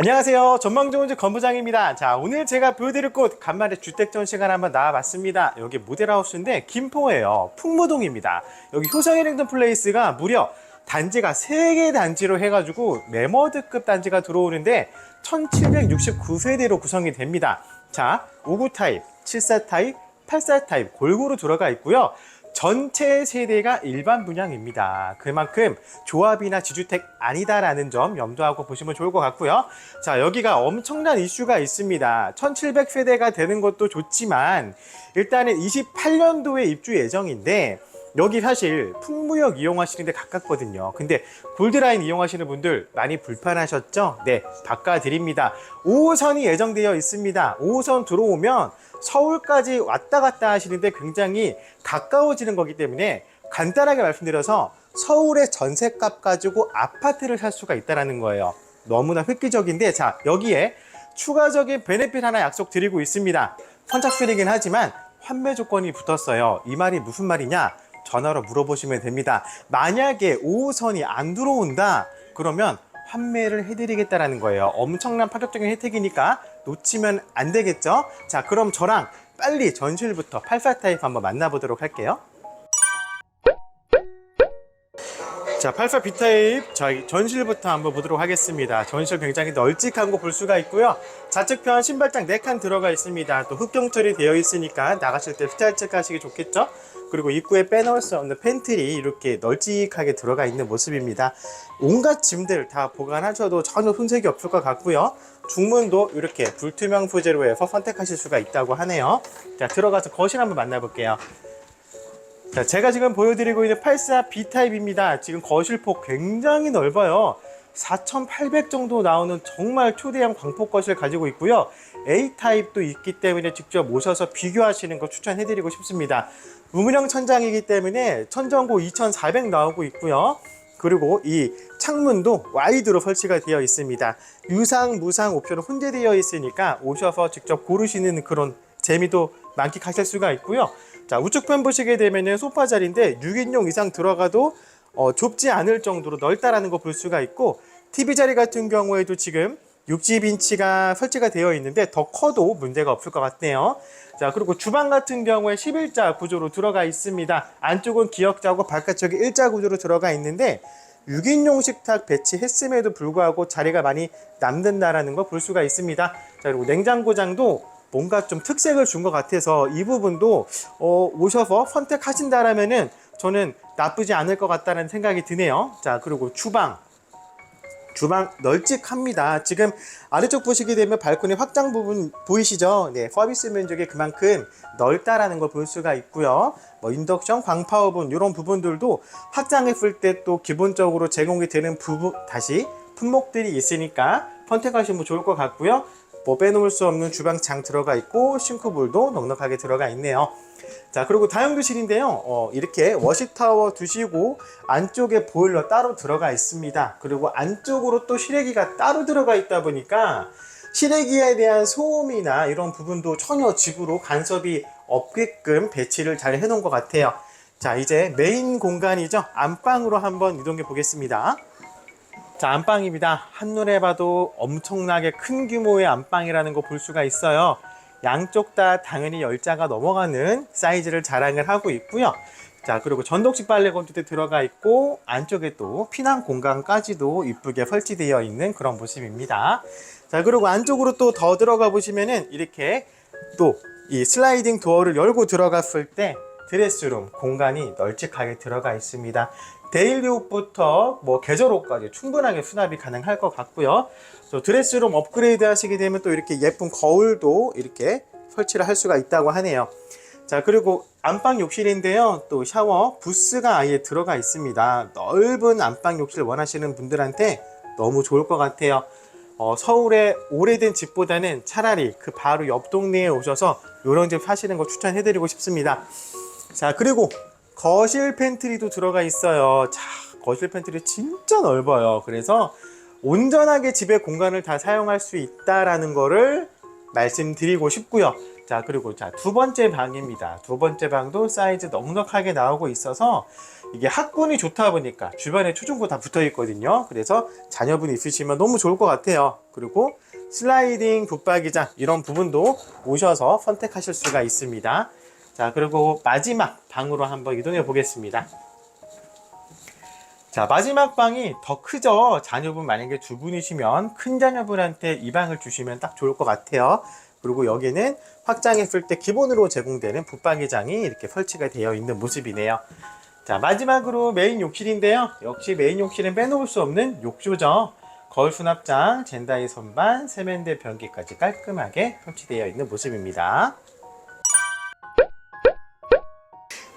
안녕하세요. 전망 좋은 집 건부장입니다. 자, 오늘 제가 보여드릴 곳 간만에 주택 전시관 한번 나와봤습니다. 여기 모델하우스인데 김포예요. 풍무동입니다. 여기 효성일행동 플레이스가 무려 단지가 3개 단지로 해가지고 메머드급 단지가 들어오는데 1769세대로 구성이 됩니다. 자, 59 타입, 74 타입, 84 타입 골고루 들어가 있고요. 전체 세대가 일반 분양입니다. 그만큼 조합이나 지주택 아니다라는 점 염두하고 보시면 좋을 것 같고요. 자, 여기가 엄청난 이슈가 있습니다. 1700세대가 되는 것도 좋지만 일단은 28년도에 입주 예정인데 여기 사실 풍무역 이용하시는데 가깝거든요. 근데 골드라인 이용하시는 분들 많이 불편하셨죠? 네, 바꿔드립니다. 5호선이 예정되어 있습니다. 5호선 들어오면 서울까지 왔다 갔다 하시는데 굉장히 가까워지는 거기 때문에 간단하게 말씀드려서 서울의 전세값 가지고 아파트를 살 수가 있다는 거예요. 너무나 획기적인데 자 여기에 추가적인 베네핏 하나 약속드리고 있습니다. 선착순이긴 하지만 환매 조건이 붙었어요. 이 말이 무슨 말이냐? 전화로 물어보시면 됩니다. 만약에 5호선이 안 들어온다 그러면 환매를 해드리겠다라는 거예요. 엄청난 파격적인 혜택이니까 놓치면 안 되겠죠? 자, 그럼 저랑 빨리 전실부터 84 타입 한번 만나보도록 할게요. 자, 84 B타입 저희 전실부터 한번 보도록 하겠습니다. 전실 굉장히 널찍한 거 볼 수가 있고요. 좌측편 신발장 4칸 들어가 있습니다. 또 흡경처리 되어 있으니까 나가실 때 스타일 체크하시기 좋겠죠? 그리고 입구에 빼놓을 수 없는 팬트리 이렇게 널찍하게 들어가 있는 모습입니다. 온갖 짐들 다 보관하셔도 전혀 손색이 없을 것 같고요. 중문도 이렇게 불투명 소재로 해서 선택하실 수가 있다고 하네요. 자, 들어가서 거실 한번 만나볼게요. 자, 제가 지금 보여드리고 있는 84 B타입입니다. 지금 거실폭 굉장히 넓어요. 4,800 정도 나오는 정말 초대형 광폭 거실 가지고 있고요. A타입도 있기 때문에 직접 모셔서 비교하시는 거 추천해드리고 싶습니다. 우문형 천장이기 때문에 천정고 2,400 나오고 있고요. 그리고 이 창문도 와이드로 설치가 되어 있습니다. 유상, 무상 옵션은 혼재되어 있으니까 오셔서 직접 고르시는 그런 재미도 만끽하실 수가 있고요. 자, 우측편 보시게 되면은 소파 자리인데 6인용 이상 들어가도 어, 좁지 않을 정도로 넓다라는 거 볼 수가 있고 TV 자리 같은 경우에도 지금 60인치가 설치가 되어 있는데 더 커도 문제가 없을 것 같네요. 자, 그리고 주방 같은 경우에 11자 구조로 들어가 있습니다. 안쪽은 기역자고 바깥쪽이 일자 구조로 들어가 있는데 6인용 식탁 배치했음에도 불구하고 자리가 많이 남는다라는 거볼 수가 있습니다. 자, 그리고 냉장고장도 뭔가 좀 특색을 준 것 같아서 이 부분도 어, 오셔서 선택하신다라면은 저는 나쁘지 않을 것 같다는 생각이 드네요. 자, 그리고 주방. 주방 널찍합니다. 지금 아래쪽 보시게 되면 발코니 확장 부분 보이시죠? 네, 서비스 면적이 그만큼 넓다라는 걸 볼 수가 있고요. 뭐 인덕션, 광파 오븐 이런 부분들도 확장했을 때 또 기본적으로 제공이 되는 부분 다시 품목들이 있으니까 선택하시면 좋을 것 같고요. 뭐 빼놓을 수 없는 주방 장 들어가 있고 싱크볼도 넉넉하게 들어가 있네요. 자 그리고 다용도실인데요. 어, 이렇게 워시타워 두시고 안쪽에 보일러 따로 들어가 있습니다. 그리고 안쪽으로 또 실외기가 따로 들어가 있다 보니까 실외기에 대한 소음이나 이런 부분도 전혀 집으로 간섭이 없게끔 배치를 잘 해놓은 것 같아요. 자 이제 메인 공간이죠. 안방으로 한번 이동해 보겠습니다 자 안방입니다 한눈에 봐도 엄청나게 큰 규모의 안방이라는 거 볼 수가 있어요 양쪽 다 당연히 열자가 넘어가는 사이즈를 자랑을 하고 있고요. 자, 그리고 전동식 빨래 건조대 들어가 있고 안쪽에 또 피난 공간까지도 이쁘게 설치되어 있는 그런 모습입니다. 자, 그리고 안쪽으로 또 더 들어가 보시면은 이렇게 또 이 슬라이딩 도어를 열고 들어갔을 때 드레스룸 공간이 널찍하게 들어가 있습니다. 데일리 옷부터 뭐 계절 옷까지 충분하게 수납이 가능할 것 같고요. 또 드레스룸 업그레이드 하시게 되면 또 이렇게 예쁜 거울도 이렇게 설치를 할 수가 있다고 하네요. 자, 그리고 안방 욕실인데요. 또 샤워 부스가 아예 들어가 있습니다. 넓은 안방 욕실 원하시는 분들한테 너무 좋을 것 같아요. 어, 서울의 오래된 집보다는 차라리 그 바로 옆 동네에 오셔서 이런 집 사시는 거 추천해 드리고 싶습니다. 자, 그리고 거실 팬트리도 들어가 있어요. 자, 거실 팬트리 진짜 넓어요. 그래서 온전하게 집의 공간을 다 사용할 수 있다라는 거를 말씀드리고 싶고요. 자, 그리고 자, 두 번째 방입니다. 두 번째 방도 사이즈 넉넉하게 나오고 있어서 이게 학군이 좋다 보니까 주변에 초중고 다 붙어 있거든요. 그래서 자녀분 있으시면 너무 좋을 것 같아요. 그리고 슬라이딩 붙박이장 이런 부분도 오셔서 선택하실 수가 있습니다. 자, 그리고 마지막 방으로 한번 이동해 보겠습니다. 자, 마지막 방이 더 크죠? 자녀분 만약에 두 분이시면 큰 자녀분한테 이 방을 주시면 딱 좋을 것 같아요. 그리고 여기는 확장했을 때 기본으로 제공되는 붙박이장이 이렇게 설치가 되어 있는 모습이네요. 자, 마지막으로 메인 욕실인데요. 역시 메인 욕실은 빼놓을 수 없는 욕조죠. 거울 수납장, 젠다이 선반, 세면대 변기까지 깔끔하게 설치되어 있는 모습입니다.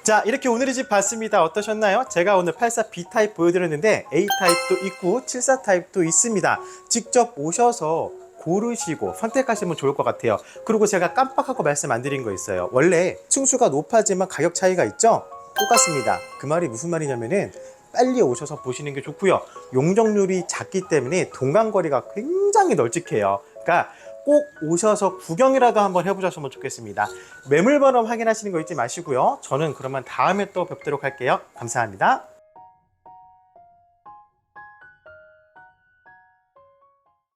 자 이렇게 오늘의 집 봤습니다. 어떠셨나요? 제가 오늘 84B 타입 보여드렸는데 A 타입도 있고 74 타입도 있습니다. 직접 오셔서 고르시고 선택하시면 좋을 것 같아요. 그리고 제가 깜빡하고 말씀 안 드린 거 있어요. 원래 층수가 높아지만 가격 차이가 있죠? 똑같습니다. 그 말이 무슨 말이냐면은 빨리 오셔서 보시는 게 좋고요. 용적률이 작기 때문에 동간거리가 굉장히 널찍해요. 그러니까 꼭 오셔서 구경이라도 한번 해보셨으면 좋겠습니다. 매물번호 확인하시는 거 잊지 마시고요. 저는 그러면 다음에 또 뵙도록 할게요. 감사합니다.